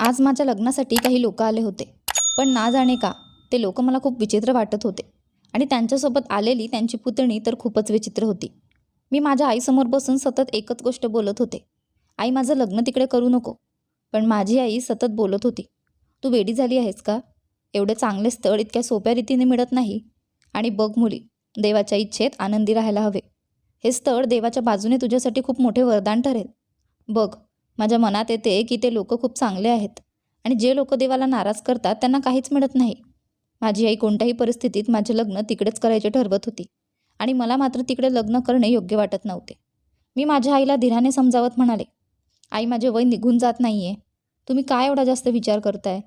आज माझ्या लग्नासाठी काही लोक आले होते. पण ना जाणे का ते लोक मला खूप विचित्र वाटत होते. आणि त्यांच्यासोबत आलेली त्यांची पुतणी तर खूपच विचित्र होती. मी माझ्या आईसमोर बसून सतत एकच गोष्ट बोलत होते. आई माझं लग्न तिकडे करू नको. पण माझी आई सतत बोलत होती. तू वेडी झाली आहेस का? एवढे चांगले स्थळ इतक्या सोप्या रीतीने मिळत नाही. आणि बघ मुली देवाच्या इच्छेत आनंदी राहायला हवे. हे स्थळ देवाच्या बाजूने तुझ्यासाठी खूप मोठे वरदान ठरेल. बघ माझ्या मनात येते की ते लोक खूप चांगले आहेत. आणि जे लोक देवाला नाराज करतात त्यांना काहीच मिळत नाही. माझी आई कोणत्याही परिस्थितीत माझे लग्न तिकडेच करायचे ठरवत होती. आणि मला मात्र तिकडे लग्न करणे योग्य वाटत नव्हते. मी माझ्या आईला धीराने समजावत म्हणाले आई माझे वय निघून जात नाही आहे तुम्ही काय एवढा जास्त विचार करताय?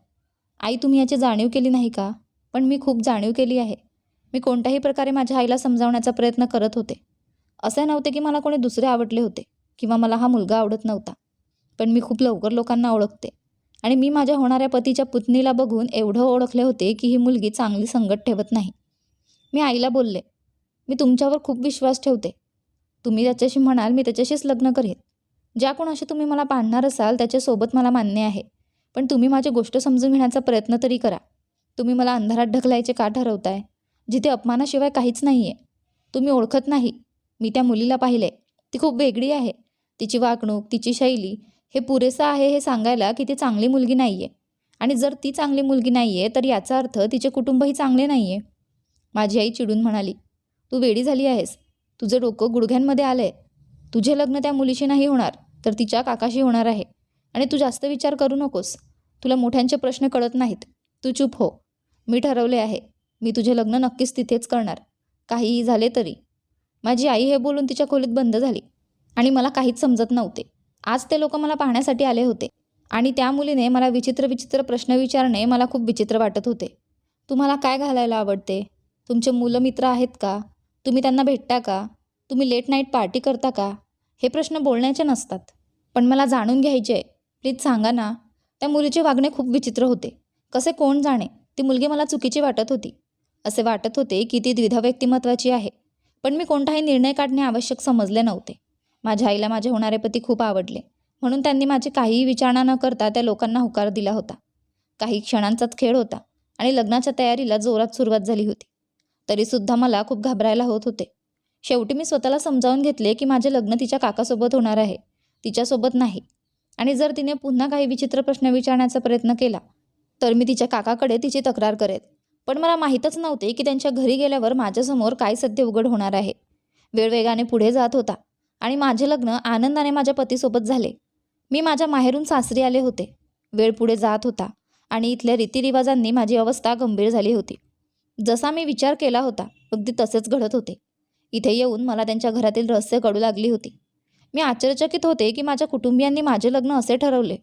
आई तुम्ही याची जाणीव केली नाही का? पण मी खूप जाणीव केली आहे. मी कोणत्याही प्रकारे माझ्या आईला समजावण्याचा प्रयत्न करत होते. असे नव्हते की मला कोणी दुसरे आवडले होते किंवा मला हा मुलगा आवडत नव्हता. पण मी खूप लवकर लोकांना ओळखते. आणि मी माझ्या होणाऱ्या पतीच्या पुतणीला बघून एवढं ओळखले होते की ही मुलगी चांगली संगत ठेवत नाही. मी आईला बोलले मी तुमच्यावर खूप विश्वास ठेवते. तुम्ही त्याच्याशी म्हणाल मी त्याच्याशीच लग्न करेन. ज्या कोणाशी तुम्ही मला पाहणार असाल त्याच्यासोबत मला मान्य आहे. पण तुम्ही माझी गोष्ट समजून घेण्याचा प्रयत्न तरी करा. तुम्ही मला अंधारात ढकलायचे का ठरवताय? जिथे अपमानाशिवाय काहीच नाही आहे तुम्ही ओळखत नाही. मी त्या मुलीला पाहिले. ती खूप वेगळी आहे. तिची वागणूक तिची शैली हे पुरेसं आहे हे सांगायला की ती चांगली मुलगी नाही आहे आणि जर ती चांगली मुलगी नाही आहे तर याचा अर्थ तिचे कुटुंबही चांगले नाही आहे माझी आई चिडून म्हणाली तू वेडी झाली आहेस. तुझं डोकं गुडघ्यांमध्ये आलं आहे तुझे लग्न त्या मुलीशी नाही होणार तर तिच्या काकाशी होणार आहे. आणि तू जास्त विचार करू नकोस. तुला मोठ्यांचे प्रश्न कळत नाहीत. तू चूप हो. मी ठरवले आहे. मी तुझे लग्न नक्कीच तिथेच करणार. काहीही झाले तरी. माझी आई हे बोलून तिच्या खोलीत बंद झाली आणि मला काहीच समजत नव्हते. आज ते लोक मला पाहण्यासाठी आले होते आणि त्या मुलीने मला विचित्र विचित्र प्रश्न विचारणे मला खूप विचित्र वाटत होते. तुम्हाला काय घालायला आवडते? तुमचे मुलं मित्र आहेत का? तुम्ही त्यांना भेटता का? तुम्ही लेट नाईट पार्टी करता का? हे प्रश्न बोलण्याचे नसतात. पण मला जाणून घ्यायचे आहे. प्लीज सांगा ना. त्या मुलीचे वागणे खूप विचित्र होते. कसे कोण जाणे? ती मुलगी मला चुकीची वाटत होती. असे वाटत होते की ती द्विधा व्यक्तिमत्वाची आहे. पण मी कोणताही निर्णय काढणे आवश्यक समजले नव्हते. माझ्या आईला माझे होणारे पती खूप आवडले. म्हणून त्यांनी माझी काहीही विचारणा न करता त्या लोकांना होकार दिला होता. काही क्षणांचाच खेळ होता आणि लग्नाच्या तयारीला जोरात सुरुवात झाली होती. तरीसुद्धा मला खूप घाबरायला होत होते. शेवटी मी स्वतःला समजावून घेतले की माझे लग्न तिच्या काकासोबत होणार आहे तिच्यासोबत नाही. आणि जर तिने पुन्हा काही विचित्र प्रश्न विचारण्याचा प्रयत्न केला तर मी तिच्या काकाकडे तिची तक्रार करेन पण मला माहीतच नव्हते की त्यांच्या घरी गेल्यावर माझ्यासमोर काय सत्य उघड होणार आहे. वेळ वेगाने पुढे जात होता. आणि माझे लग्न आनंदाने माझ्या पतीसोबत झाले. मी माझ्या माहेरून सासरी आले होते. वेळ पुढे जात होता आणि इथल्या रीतिरिवाजांनी माझी अवस्था गंभीर झाली होती. जसा मी विचार केला होता अगदी तसेच घडत होते. इथे येऊन मला त्यांच्या घरातील रहस्य कळू लागली होती. मी आश्चर्यचकित होते की माझ्या कुटुंबियांनी माझे लग्न असे ठरवले.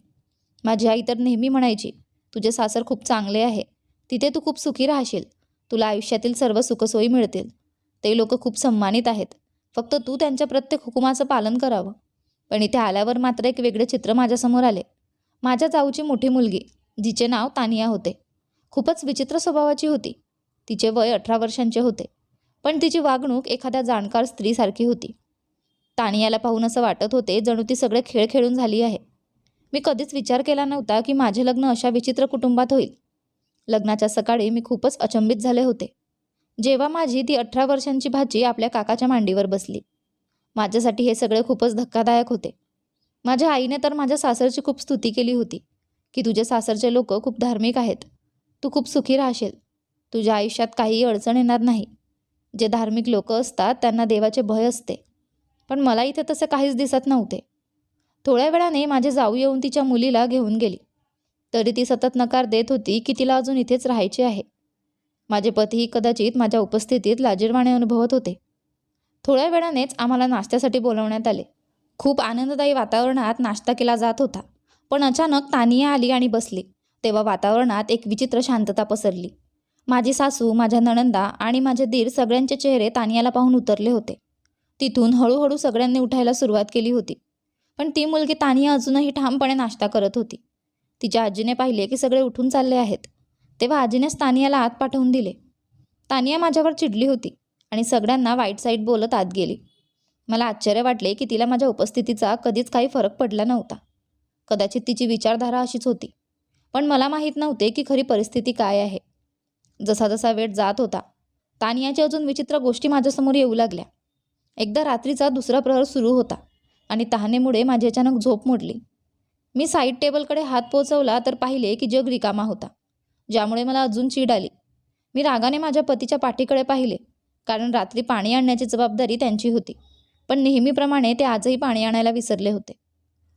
माझी आई तर नेहमी म्हणायची तुझे सासर खूप चांगले आहे. तिथे तू खूप सुखी राहशील. तुला आयुष्यातील सर्व सुखसोयी मिळतील. ते लोक खूप सन्मानित आहेत. फक्त तू त्यांच्या प्रत्येक हुकुमाचं पालन करावं. पण इथे आल्यावर मात्र एक वेगळे चित्र माझ्यासमोर आले. माझ्या जाऊची मोठी मुलगी जिचे नाव तानिया होते. खूपच विचित्र स्वभावाची होती. तिचे वय अठरा वर्षांचे होते. पण तिची वागणूक एखाद्या जाणकार स्त्रीसारखी होती. तानियाला पाहून असं वाटत होते जणू ती सगळे खेळ खेळून झाली आहे. मी कधीच विचार केला नव्हता की माझे लग्न अशा विचित्र कुटुंबात होईल. लग्नाच्या सकाळी मी खूपच अचंबित झाले होते. जेव्हा माझी ती अठरा वर्षांची भाची आपल्या काकाच्या मांडीवर बसली. माझ्यासाठी हे सगळे खूपच धक्कादायक होते. माझ्या आईने तर माझ्या सासरची खूप स्तुती केली होती. की तुझे सासरचे लोक खूप धार्मिक आहेत. तू खूप सुखी राहशील. तुझ्या आयुष्यात काहीही अडचण येणार नाही. जे धार्मिक लोक असतात त्यांना देवाचे भय असते. पण मला इथे तसे काहीच दिसत नव्हते. थोड्या वेळाने माझे जाऊ येऊन तिच्या मुलीला घेऊन गेली. तरी ती सतत नकार देत होती की तिला अजून इथेच राहायचे आहे. माझे पतीही कदाचित माझ्या उपस्थितीत लाजीरवाणे अनुभवत होते. थोड्या वेळानेच आम्हाला नाश्त्यासाठी बोलवण्यात आले. खूप आनंददायी वातावरणात नाश्ता केला जात होता. पण अचानक तानिया आली आणि बसली. तेव्हा वातावरणात एक विचित्र शांतता पसरली. माझी सासू माझ्या नणंदा आणि माझे दीर सगळ्यांचे चेहरे तानियाला पाहून उतरले होते. तिथून हळूहळू सगळ्यांनी उठायला सुरुवात केली होती. पण ती मुलगी तानिया अजूनही ठामपणे नाश्ता करत होती. तिच्या आजीने पाहिले की सगळे उठून चालले आहेत. तेव्हा आजीनेच तानियाला आत पाठवून दिले. तानिया माझ्यावर चिडली होती आणि सगळ्यांना वाईट साईड बोलत आत गेली. मला आश्चर्य वाटले की तिला माझ्या उपस्थितीचा कधीच काही फरक पडला नव्हता. कदाचित तिची विचारधारा अशीच होती. पण मला माहीत नव्हते की खरी परिस्थिती काय आहे. जसा जसा वेळ जात होता तानियाच्या अजून विचित्र गोष्टी माझ्यासमोर येऊ लागल्या. एकदा रात्रीचा दुसरा प्रहर सुरू होता आणि तहानेमुळे माझी अचानक झोप मोडली. मी साईड टेबलकडे हात पोचवला तर पाहिले की जग रिकामा होता. ज्यामुळे मला अजून चीड आली. मी रागाने माझ्या पतीच्या पाठीकडे पाहिले कारण रात्री पाणी आणण्याची जबाबदारी त्यांची होती पण नेहमीप्रमाणे ते आजही पाणी आणायला विसरले होते.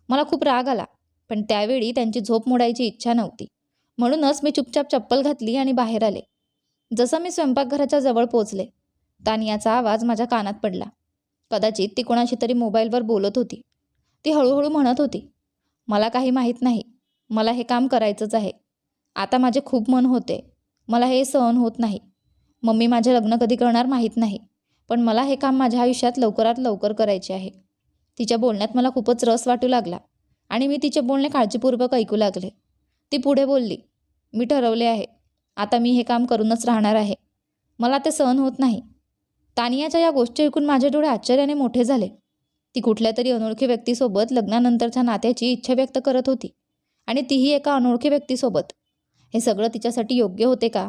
मला खूप राग आला पण त्यावेळी त्यांची झोप मोडायची इच्छा नव्हती. म्हणूनच मी चुपचाप चप्पल घातली आणि बाहेर आले. जसं मी स्वयंपाकघराच्या जवळ पोचले तानियाचा आवाज माझ्या कानात पडला. कदाचित ती कोणाशी तरी मोबाईलवर बोलत होती. ती हळूहळू म्हणत होती मला काही माहीत नाही. मला हे काम करायचंच आहे. आता माझे खूप मन होते. मला हे सहन होत नाही. मम्मी माझे लग्न कधी करणार माहीत नाही. पण मला हे काम माझ्या आयुष्यात लवकरात लवकर करायचे आहे. तिच्या बोलण्यात मला खूपच रस वाटू लागला आणि मी तिचे बोलणे काळजीपूर्वक ऐकू लागले. ती पुढे बोलली मी ठरवले आहे. आता मी हे काम करूनच राहणार आहे. मला ते सहन होत नाही. तानियाच्या या गोष्टी ऐकून माझे डोळे आश्चर्याने मोठे झाले. ती कुठल्या तरी अनोळखी व्यक्तीसोबत लग्नानंतरच्या नात्याची इच्छा व्यक्त करत होती आणि तीही एका अनोळखी व्यक्तीसोबत. हे सगळं तिच्यासाठी योग्य होते का?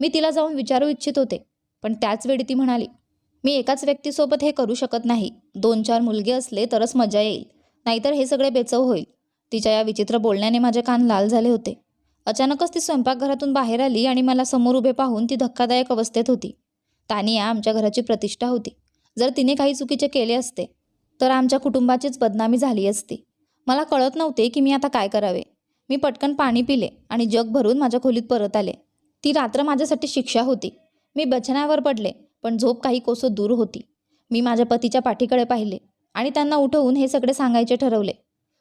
मी तिला जाऊन विचारू इच्छित होते पण त्याच वेळी ती म्हणाली मी एकाच व्यक्तीसोबत हे करू शकत नाही. दोन चार मुलगे असले तरच मजा येईल. नाहीतर हे सगळे बेचव होईल. तिच्या या विचित्र बोलण्याने माझे कान लाल झाले होते. अचानकच ती स्वयंपाकघरातून बाहेर आली आणि मला समोर उभे पाहून ती धक्कादायक अवस्थेत होती. तानिया आमच्या घराची प्रतिष्ठा होती. जर तिने काही चुकीचे केले असते तर आमच्या कुटुंबाचीच बदनामी झाली असती. मला कळत नव्हते की मी आता काय करावे. मी पटकन पाणी पिले आणि जग भरून माझ्या खोलीत परत आले. ती रात्र माझ्यासाठी शिक्षा होती. मी बचनावर पडले पण झोप काही कोसो दूर होती. मी माझ्या पतीच्या पाठीकडे पाहिले आणि त्यांना उठवून हे सगळे सांगायचे ठरवले.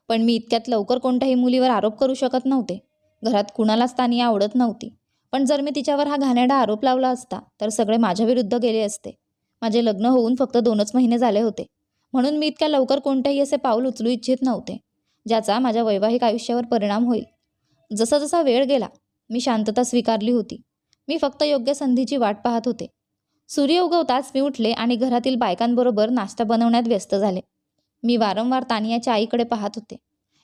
पण मी इतक्यात लवकर कोणत्याही मुलीवर आरोप करू शकत नव्हते. घरात कुणालाच तानी आवडत नव्हती. पण जर मी तिच्यावर हा घाणेडा आरोप लावला असता तर सगळे माझ्या विरुद्ध गेले असते. माझे लग्न होऊन फक्त दोनच महिने झाले होते. म्हणून मी इतक्या लवकर कोणतेही असे पाऊल उचलू इच्छित नव्हते. ज्याचा माझ्या वैवाहिक आयुष्यावर परिणाम होईल. जसा जसा वेळ गेला मी शांतता स्वीकारली होती. मी फक्त योग्य संधीची वाट पाहत होते. सूर्य उगवताच मी उठले आणि घरातील बायकांबरोबर नाश्ता बनवण्यात व्यस्त झाले. मी वारंवार तानियाच्या आईकडे पाहत होते.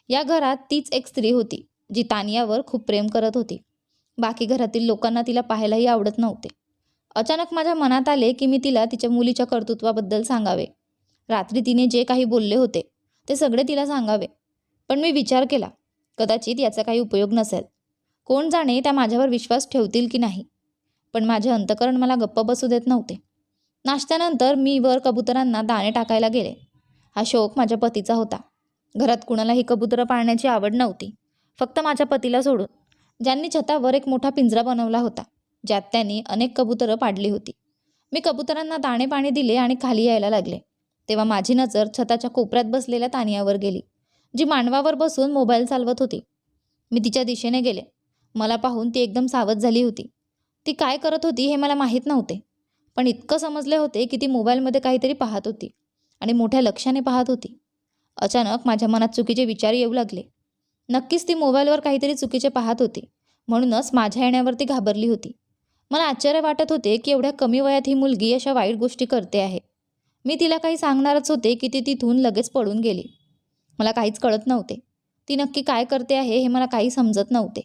या घरात तीच एक स्त्री होती जी तानियावर खूप प्रेम करत होती. बाकी घरातील लोकांना तिला पाहायलाही आवडत नव्हते. अचानक माझ्या मनात आले की मी तिला तिच्या मुलीच्या कर्तृत्वाबद्दल सांगावे. रात्री तिने जे काही बोलले होते ते सगळे तिला सांगावे. पण मी विचार केला कदाचित याचा काही उपयोग नसेल. कोण जाणे त्या माझ्यावर विश्वास ठेवतील की नाही? पण माझे अंतकरण मला गप्प बसू देत नव्हते. नाश्त्यानंतर मी वर कबुतरांना दाणे टाकायला गेले. हा शौक माझ्या पतीचा होता. घरात कुणालाही कबुतरं पाळण्याची आवड नव्हती. फक्त माझ्या पतीला सोडून ज्यांनी छतावर एक मोठा पिंजरा बनवला होता ज्यात त्यांनी अनेक कबुतरं पाडली होती. मी कबुतरांना दाणे पाणी दिले आणि खाली यायला लागले. तेव्हा माझी नजर छताच्या कोपऱ्यात बसलेल्या तानियावर गेली. जी मांडवावर बसून मोबाईल चालवत होती. मी तिच्या दिशेने गेले. मला पाहून ती एकदम सावध झाली होती. ती काय करत होती हे मला माहीत नव्हते. पण इतकं समजले होते की ती मोबाईलमध्ये काहीतरी पाहत होती आणि मोठ्या लक्षाने पाहत होती. अचानक माझ्या मनात चुकीचे विचार येऊ लागले. नक्कीच ती मोबाईलवर काहीतरी चुकीचे पाहत होती. म्हणूनच माझ्या येण्यावरती घाबरली होती. मला आश्चर्य वाटत होते की एवढ्या कमी वयात ही मुलगी अशा वाईट गोष्टी करते आहे. मी तिला काही सांगणारच होते की ती तिथून लगेच पळून गेली. मला काहीच कळत नव्हते. ती नक्की काय करते आहे हे मला काही समजत नव्हते.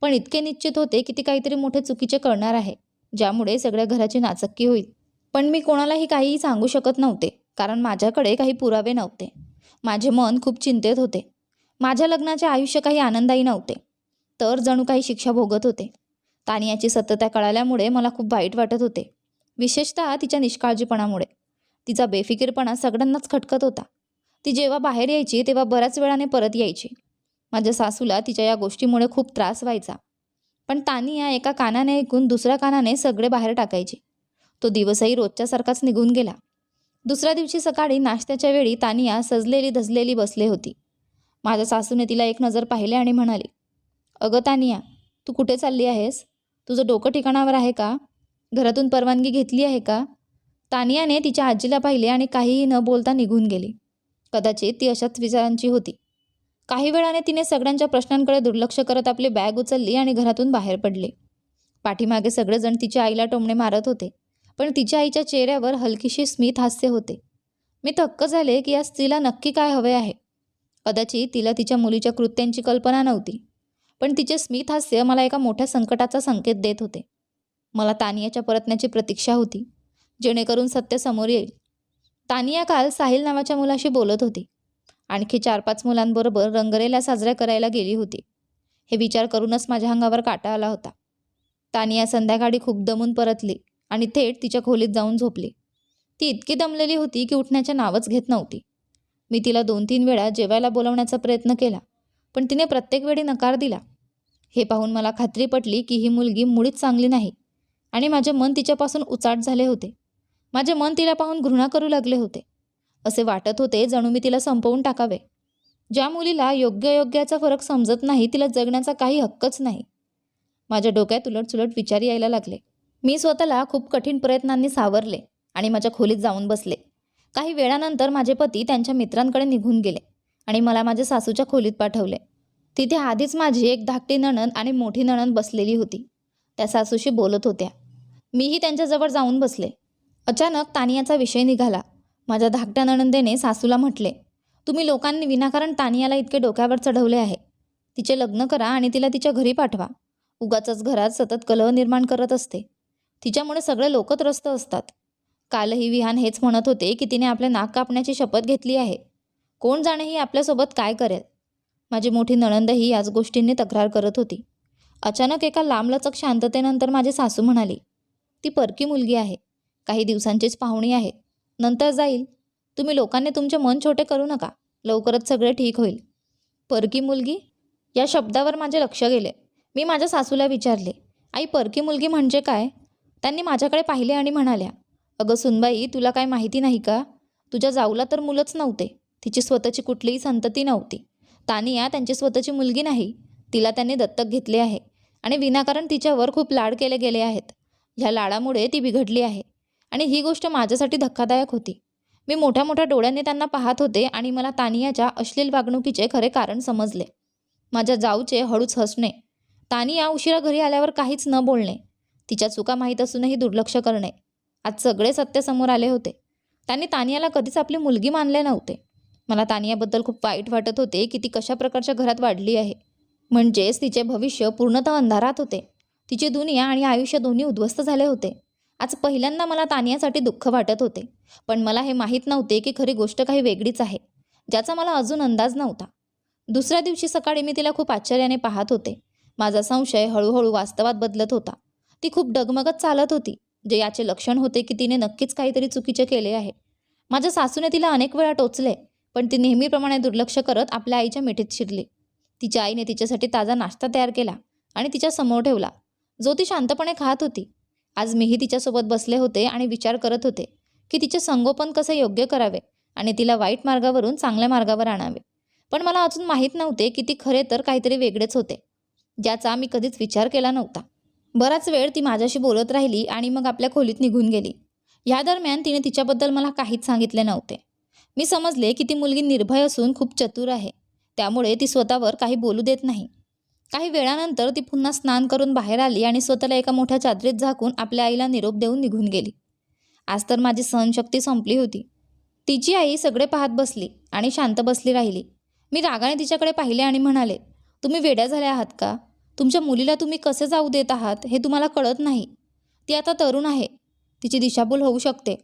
पण इतके निश्चित होते की ती काहीतरी मोठे चुकीचे करणार आहे ज्यामुळे सगळ्या घराची नाचक्की होईल. पण मी कोणालाही काहीही सांगू शकत नव्हते कारण माझ्याकडे काही पुरावे नव्हते. माझे मन खूप चिंतेत होते. माझ्या लग्नाचे आयुष्य काही आनंदायी नव्हते. तर जणू काही शिक्षा भोगत होते. तानियाची सतता कळाल्यामुळे मला खूप वाईट वाटत होते. विशेषतः तिच्या निष्काळजीपणामुळे. तिचा बेफिकीरपणा सगळ्यांनाच खटकत होता. ती जेव्हा बाहेर यायची तेव्हा बऱ्याच वेळाने परत यायची. माझ्या सासूला तिच्या या गोष्टीमुळे खूप त्रास व्हायचा. पण तानिया एका कानाने ऐकून दुसऱ्या कानाने सगळे बाहेर टाकायचे. तो दिवसही रोजच्यासारखाच निघून गेला. दुसऱ्या दिवशी सकाळी नाश्त्याच्या वेळी तानिया सजलेली धजलेली बसले होती. माझ्या सासूने तिला एक नजर पाहिले आणि म्हणाली अगं तानिया तू कुठे चालली आहेस? तुझं डोकं ठिकाणावर आहे का? घरातून परवानगी घेतली आहे का? तानियाने तिच्या आजीला पाहिले आणि काहीही न बोलता निघून गेली. कदाचित ती अशाच विचारांची होती. काही वेळाने तिने सगळ्यांच्या प्रश्नांकडे दुर्लक्ष करत आपली बॅग उचलली आणि घरातून बाहेर पडले. पाठीमागे सगळेजण तिच्या आईला टोमणे मारत होते पण तिच्या आईच्या चेहऱ्यावर हलकीशी स्मित हास्य होते. मी थक्क झाले की या स्त्रीला नक्की काय हवे आहे? कदाचित तिला तिच्या मुलीच्या कृत्यांची कल्पना नव्हती पण तिचे स्मित हास्य मला एका मोठ्या संकटाचा संकेत देत होते. मला तानियाच्या परतण्याची प्रतीक्षा होती जेणेकरून सत्य समोर येईल. तानिया काल साहिल नावाच्या मुलाशी बोलत होती. आणखी चार पाच मुलांबरोबर रंगरेला साजऱ्या करायला गेली होती. हे विचार करूनच माझ्या अंगावर काटा आला होता. तानिया संध्याकाळी खूप दमून परतली आणि थेट तिच्या खोलीत जाऊन झोपली. ती इतकी दमलेली होती की उठण्याचे नावच घेत नव्हती. मी तिला दोन तीन वेळा जेवायला बोलवण्याचा प्रयत्न केला पण तिने प्रत्येक वेळी नकार दिला. हे पाहून मला खात्री पटली की ही मुलगी मुळीच चांगली नाही आणि माझे मन तिच्यापासून उचाट झाले होते. माझे मन तिला पाहून घृणा करू लागले होते. असे वाटत होते जणू मी तिला संपवून टाकावे. ज्या मुलीला योग्य योग्याचा फरक समजत नाही तिला जगण्याचा काही हक्कच नाही. माझ्या डोक्यात उलटसुलट विचार यायला लागले. मी स्वतःला खूप कठीण प्रयत्नांनी सावरले आणि माझ्या खोलीत जाऊन बसले. काही वेळानंतर माझे पती त्यांच्या मित्रांकडे निघून गेले आणि मला माझ्या सासूच्या खोलीत पाठवले. तिथे आधीच माझी एक धाकटी नणंद आणि मोठी नणंद बसलेली होती. त्या सासूशी बोलत होत्या. मीही त्यांच्याजवळ जाऊन बसले. अचानक तानियाचा विषय निघाला. माझ्या धाकट्या नणंदेने सासूला म्हटले तुम्ही लोकांनी विनाकारण तानियाला इतके डोक्यावर चढवले आहे. तिचे लग्न करा आणि तिला तिच्या घरी पाठवा. उगाचच घरात सतत कलह निर्माण करत असते. तिच्यामुळे सगळे लोक त्रस्त असतात. कालही विहान हेच म्हणत होते की तिने आपले नाक कापण्याची शपथ घेतली आहे. कोण जाणे ही आपल्यासोबत काय करेल? माझी मोठी नणंदही याच गोष्टींनी तक्रार करत होती. अचानक एका लांबलचक शांततेनंतर माझी सासू म्हणाली ती परकी मुलगी आहे. काही दिवसांचीच पाहुणी आहे नंतर जाईल. तुम्ही लोकांनी तुमचे मन छोटे करू नका. लवकरच सगळे ठीक होईल. परकी मुलगी? या शब्दावर माझे लक्ष गेले. मी माझ्या सासूला विचारले आई परकी मुलगी म्हणजे काय? त्यांनी माझ्याकडे पाहिले आणि म्हणाल्या अगं सुनबाई तुला काय माहिती नाही का? तुझ्या जाऊला तर मुलंच नव्हते. तिची स्वतःची कुठलीही संतती नव्हती. तानिया त्यांची स्वतःची मुलगी नाही. तिला त्यांनी दत्तक घेतले आहे आणि विनाकारण तिच्यावर खूप लाड केले गेले आहेत. ह्या लाडामुळे ती बिघडली आहे. आणि ही गोष्ट माझ्यासाठी धक्कादायक होती. मी मोठ्या मोठ्या डोळ्यांनी त्यांना पाहत होते आणि मला तानियाच्या अश्लील वागणुकीचे खरे कारण समजले. माझ्या जाऊचे हळूच हसणे. तानिया उशिरा घरी आल्यावर काहीच न बोलणे. तिच्या चुका माहीत असूनही दुर्लक्ष करणे. आज सगळे सत्य समोर आले होते. त्यांनी तानियाला कधीच आपली मुलगी मानले नव्हते. मला तानियाबद्दल खूप वाईट वाटत होते की ती कशा प्रकारच्या घरात वाढली आहे. म्हणजेच तिचे भविष्य पूर्णतः अंधारात होते. तिची दुनिया आणि आयुष्य दोन्ही उद्ध्वस्त झाले होते. आज पहिल्यांदा मला तानियासाठी दुःख वाटत होते. पण मला हे माहीत नव्हते की खरी गोष्ट काही वेगळीच आहे ज्याचा मला अजून अंदाज नव्हता. दुसऱ्या दिवशी सकाळी मी तिला खूप आश्चर्याने पाहत होते. माझा संशय हळूहळू वास्तवात बदलत होता. ती खूप डगमगत चालत होती जे याचे लक्षण होते की तिने नक्कीच काहीतरी चुकीचे केले आहे. माझ्या सासूने तिला अनेक वेळा टोचले पण ती नेहमीप्रमाणे दुर्लक्ष करत आपल्या आईच्या मिठीत शिरली. तिच्या आईने तिच्यासाठी ताजा नाश्ता तयार केला आणि तिच्या समोर ठेवला. जो ती शांतपणे खात होती आज मीही तिच्यासोबत बसले होते आणि विचार करत होते की तिचे संगोपन कसे योग्य करावे आणि तिला वाईट मार्गावरून चांगल्या मार्गावर आणावे. पण मला अजून माहीत नव्हते की ती खरे तर काहीतरी वेगळेच होते ज्याचा मी कधीच विचार केला नव्हता. बराच वेळ ती माझ्याशी बोलत राहिली आणि मग आपल्या खोलीत निघून गेली. या दरम्यान तिने तिच्याबद्दल मला काहीच सांगितले नव्हते. मी समजले की ती मुलगी निर्भय असून खूप चतुर आहे त्यामुळे ती स्वतःवर काही बोलू देत नाही. काही वेळानंतर ती पुन्हा स्नान करून बाहेर आली आणि स्वतःला एका मोठ्या चादरीत झाकून आपल्या आईला निरोप देऊन निघून गेली. आज तर माझी सहनशक्ती संपली होती. तिची आई सगळे पाहत बसली आणि शांत बसली राहिली. मी रागाने तिच्याकडे पाहिले आणि म्हणाले तुम्ही वेड्या झाल्या आहात का? तुमच्या मुलीला तुम्ही कसे जाऊ देत आहात हे तुम्हाला कळत नाही. ती आता तरुण आहे. तिची दिशाभूल होऊ शकते.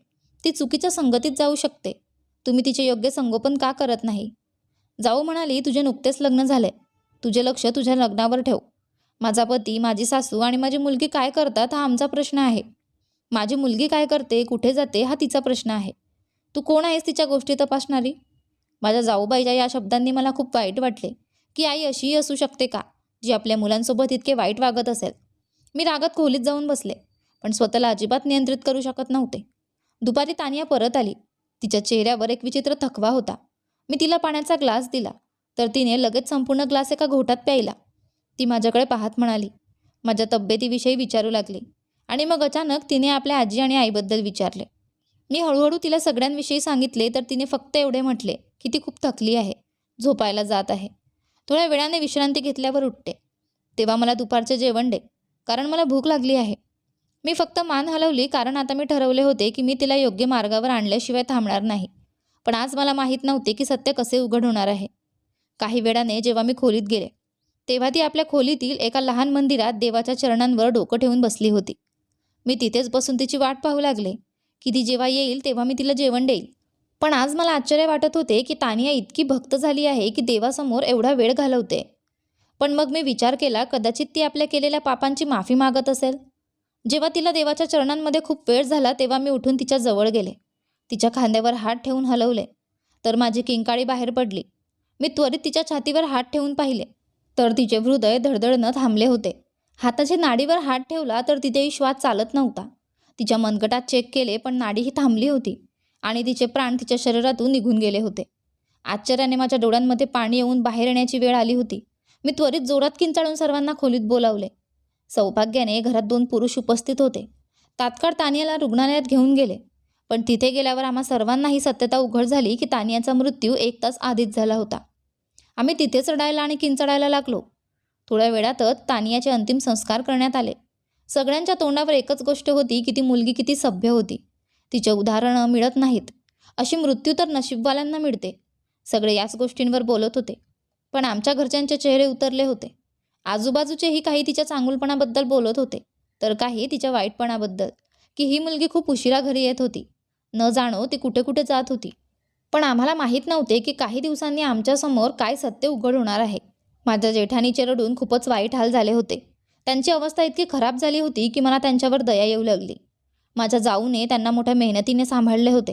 ती चुकीच्या संगतीत जाऊ शकते. तुम्ही तिचे योग्य संगोपन का करत नाही? जाऊ म्हणाली तुझे नुकतेच लग्न झाले. तुझे लक्ष तुझ्या लग्नावर ठेव. माझा पती माझी सासू आणि माझी मुलगी काय करतात हा आमचा प्रश्न आहे. माझी मुलगी काय करते कुठे जाते हा तिचा प्रश्न आहे. तू कोण आहेस तिच्या गोष्टी तपासणारी? माझ्या जाऊबाईच्या या शब्दांनी मला खूप वाईट वाटले. की आई अशीही असू शकते का जी आपल्या मुलांसोबत इतके वाईट वागत असेल? मी रागात खोलीत जाऊन बसले पण स्वतःला अजिबात नियंत्रित करू शकत नव्हते. दुपारी तानिया परत आली. तिच्या चेहऱ्यावर एक विचित्र थकवा होता. मी तिला पाण्याचा ग्लास दिला. तर तिने लगेच संपूर्ण ग्लास एका घोटात प्यायला. ती माझ्याकडे पाहत म्हणाली. माझ्या तब्येतीविषयी विचारू लागली आणि मग अचानक तिने आपल्या आजी आणि आईबद्दल विचारले. मी हळूहळू तिला सगळ्यांविषयी सांगितले तर तिने फक्त एवढे म्हटले की ती खूप थकली आहे झोपायला जात आहे. थोड्या वेळाने विश्रांती घेतल्यावर उठते. तेव्हा मला दुपारचे जेवण दे कारण मला भूक लागली आहे. मी फक्त मान हलवली कारण आता मी ठरवले होते की मी तिला योग्य मार्गावर आणल्याशिवाय थांबणार नाही. पण आज मला माहीत नव्हते की सत्य कसे उघड होणार आहे. काही वेळाने जेव्हा मी खोलीत गेले तेव्हा ती आपल्या खोलीतील एका लहान मंदिरात देवाच्या चरणांवर डोकं ठेवून बसली होती. मी तिथेच बसून तिची वाट पाहू लागले की ती जेव्हा येईल तेव्हा मी तिला जेवण देईल. पण आज मला आश्चर्य वाटत होते की तानिया इतकी भक्त झाली आहे की देवासमोर एवढा वेळ घालवते. पण मग मी विचार केला कदाचित ती आपल्या केलेल्या पापांची माफी मागत असेल. जेव्हा तिला देवाच्या चरणांमध्ये खूप वेळ झाला तेव्हा मी उठून तिच्या जवळ गेले. तिच्या खांद्यावर हात ठेवून हलवले. तर माझी किंकाळी बाहेर पडली. मी त्वरित तिच्या छातीवर हात ठेवून पाहिले. तर तिचे हृदय धडधडनं थांबले होते. हाताच्या नाडीवर हात ठेवला तर तिथेही श्वास चालत नव्हता. तिच्या मनगटात चेक केले पण नाडीही थांबली होती आणि तिचे प्राण तिच्या शरीरातून निघून गेले होते. आश्चर्याने माझ्या डोळ्यांमध्ये पाणी येऊन बाहेर येण्याची वेळ आली होती. मी त्वरित जोरात किंचाळून सर्वांना खोलीत बोलावले. सौभाग्याने घरात दोन पुरुष उपस्थित होते. तात्काळ तानियाला रुग्णालयात घेऊन गेले. पण तिथे गेल्यावर आम्हा सर्वांनाही सत्यता उघड झाली की तानियाचा मृत्यू एक तास आधीच झाला होता. आम्ही तिथेच रडायला आणि किंचडायला लागलो. थोड्या वेळातच तानियाचे अंतिम संस्कार करण्यात आले. सगळ्यांच्या तोंडावर एकच गोष्ट होती की ती मुलगी किती सभ्य होती. तिचे उदाहरणं मिळत नाहीत. अशी मृत्यू तर नशीबवाल्यांना मिळते. सगळे याच गोष्टींवर बोलत होते. पण आमच्या घरच्यांचे चेहरे उतरले होते. आजूबाजूचेही काही तिच्या चांगुलपणाबद्दल बोलत होते. तर काही तिच्या वाईटपणाबद्दल. की ही मुलगी खूप उशिरा घरी येत होती. न जाणो ती कुठे कुठे जात होती. पण आम्हाला माहीत नव्हते की काही दिवसांनी आमच्यासमोर काय सत्य उघड होणार आहे. माझ्या जेठानीचे रडून खूपच वाईट हाल झाले होते. त्यांची अवस्था इतकी खराब झाली होती की मला त्यांच्यावर दया येऊ लागली. माझ्या जाऊने त्यांना मोठ्या मेहनतीने सांभाळले होते.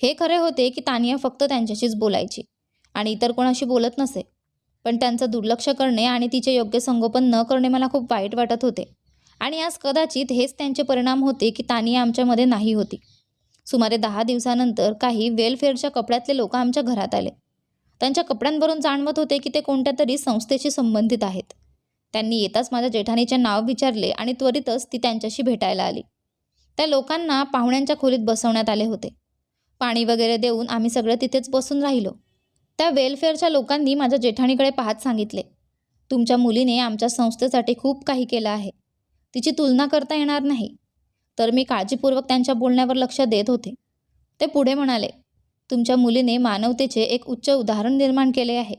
हे खरे होते की तानिया फक्त त्यांच्याशीच बोलायची आणि इतर कोणाशी बोलत नसे. पण त्यांचं दुर्लक्ष करणे आणि तिचे योग्य संगोपन न करणे मला खूप वाईट वाटत होते. आणि आज कदाचित हेच त्यांचे परिणाम होते की तानिया आमच्यामध्ये नाही होती. सुमारे दहा दिवसानंतर काही वेलफेअरच्या कपड्यातले लोक आमच्या घरात आले. त्यांच्या कपड्यांवरून जाणवत होते की ते कोणत्या तरी संस्थेशी संबंधित आहेत. त्यांनी येताच माझ्या जेठाणीचे नाव विचारले आणि त्वरितच ती त्यांच्याशी भेटायला आली. त्या लोकांना पाहुण्यांच्या खोलीत बसवण्यात आले होते. पाणी वगैरे देऊन आम्ही सगळे तिथेच बसून राहिलो. त्या वेलफेअरच्या लोकांनी माझ्या जेठाणीकडे पाहत सांगितले तुमच्या मुलीने आमच्या संस्थेसाठी खूप काही केलं आहे. तिची तुलना करता येणार नाही. तर मी काळजीपूर्वक त्यांच्या बोलण्यावर लक्ष देत होते. ते पुढे म्हणाले तुमच्या मुलीने मानवतेचे एक उच्च उदाहरण निर्माण केले आहे.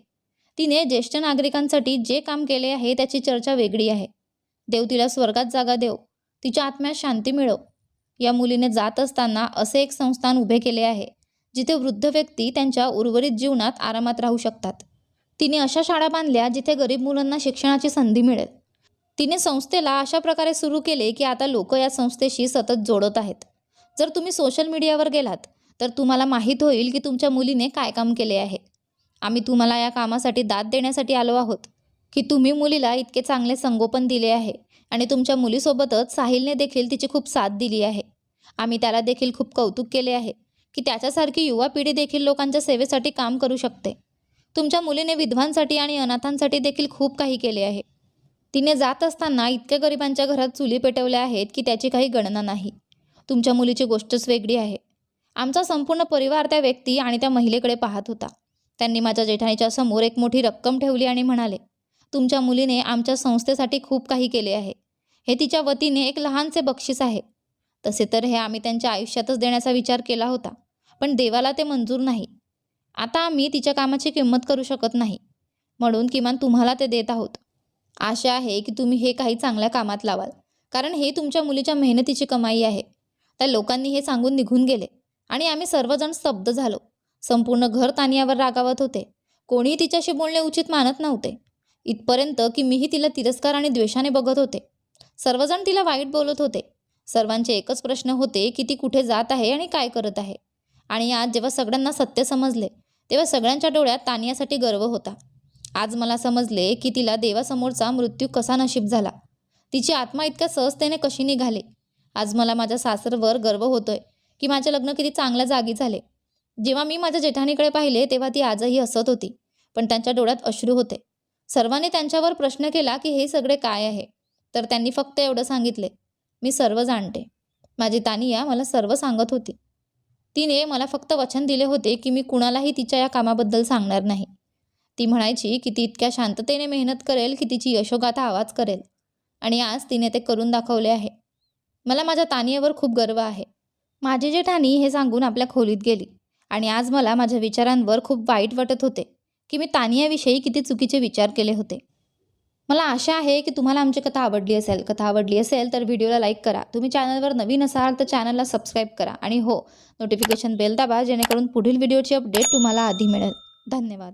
तिने ज्येष्ठ नागरिकांसाठी जे काम केले आहे त्याची चर्चा वेगळी आहे. देव तिला स्वर्गात जागा देव तिच्या आत्म्यात शांती मिळव. या मुलीने जात असताना असे एक संस्थान उभे केले आहे जिथे वृद्ध व्यक्ती त्यांच्या उर्वरित जीवनात आरामात राहू शकतात. तिने अशा शाळा बांधल्या जिथे गरीब मुलांना शिक्षणाची संधी मिळेल. तिने संस्थेला अशा प्रकारे सुरू केले की आता लोक या संस्थेशी सतत जोडत आहेत. जर तुम्ही सोशल मीडियावर गेलात तर तुम्हाला माहीत होईल की तुमच्या मुलीने काय काम केले आहे. आम्ही तुम्हाला या कामासाठी दाद देण्यासाठी आलो आहोत की तुम्ही मुलीला इतके चांगले संगोपन दिले आहे आणि तुमच्या मुलीसोबतच साहिलने देखील तिची खूप साथ दिली आहे. आम्ही त्याला देखील खूप कौतुक केले आहे की त्याच्यासारखी युवा पिढी देखील लोकांच्या सेवेसाठी काम करू शकते. तुमच्या मुलीने विधवांसाठी आणि अनाथांसाठी देखील खूप काही केले आहे. तिने जात असताना इतक्या गरिबांच्या घरात चुली पेटवल्या आहेत की त्याची काही गणना नाही. तुमच्या मुलीची गोष्टच वेगळी आहे. आमचा संपूर्ण परिवार त्या व्यक्ती आणि त्या महिलेकडे पाहत होता. त्यांनी माझ्या जेठाणीच्या समोर एक मोठी रक्कम ठेवली आणि म्हणाले तुमच्या मुलीने आमच्या संस्थेसाठी खूप काही केले आहे. हे तिच्या वतीने एक लहानसे बक्षीस आहे. तसे तर हे आम्ही त्यांच्या आयुष्यातच देण्याचा विचार केला होता पण देवाला ते मंजूर नाही. आता आम्ही तिच्या कामाची किंमत करू शकत नाही. म्हणून किमान तुम्हाला ते देत आहोत. आशा आहे की तुम्ही हे काही चांगल्या कामात लावाल. कारण हे तुमच्या मुलीच्या मेहनतीची कमाई आहे. त्या लोकांनी हे सांगून निघून गेले. आणि आम्ही सर्वजण स्तब्ध झालो. संपूर्ण घर तानियावर रागावत होते. कोणीही तिच्याशी बोलणे उचित मानत नव्हते. इथपर्यंत की मीही तिला तिरस्कार आणि द्वेषाने बघत होते. सर्वजण तिला वाईट बोलत होते. सर्वांचे एकच प्रश्न होते की ती कुठे जात आहे आणि काय करत आहे. आणि आज जेव्हा सगळ्यांना सत्य समजले तेव्हा सगळ्यांच्या डोळ्यात तानियासाठी गर्व होता. आज मला समजले की तिला देवासमोरचा मृत्यू कसा नशीब झाला. तिची आत्मा इतक्या सहजतेने कशी निघाली? आज मला माझ्या सासरवर गर्व होतोय की माझे लग्न किती चांगल्या जागी झाले. जेव्हा मी माझ्या जेठाणीकडे पाहिले तेव्हा ती आजही हसत होती पण त्यांच्या डोळ्यात अश्रू होते. सर्वांनी त्यांच्यावर प्रश्न केला की हे सगळे काय आहे? तर त्यांनी फक्त एवढं सांगितले मी सर्व जाणते. माझी तानिया मला सर्व सांगत होती. तिने मला फक्त वचन दिले होते की मी कुणालाही तिच्या या कामाबद्दल सांगणार नाही. ती म्हणायची की ती इतक्या शांततेने मेहनत करेल की तिची यशोगाथा आवाज करेल. आणि आज तिने ते करून दाखवले आहे. मला माझ्या तानियावर खूप गर्व आहे. माझी जेठानी हे सांगून आपल्या खोलीत गेली. आणि आज मला माझ्या विचारांवर खूप वाईट वाटत होते की मी तानियाविषयी किती चुकीचे विचार केले होते. मला आशा आहे की तुम्हाला आमची कथा आवडली असेल. कथा आवडली असेल तर व्हिडिओला लाईक करा. तुम्ही चॅनलवर नवीन असाल तर चॅनलला सबस्क्राईब करा. आणि हो नोटिफिकेशन बेल दाबा जेणेकरून पुढील व्हिडिओची अपडेट तुम्हाला आधी मिळेल. धन्यवाद.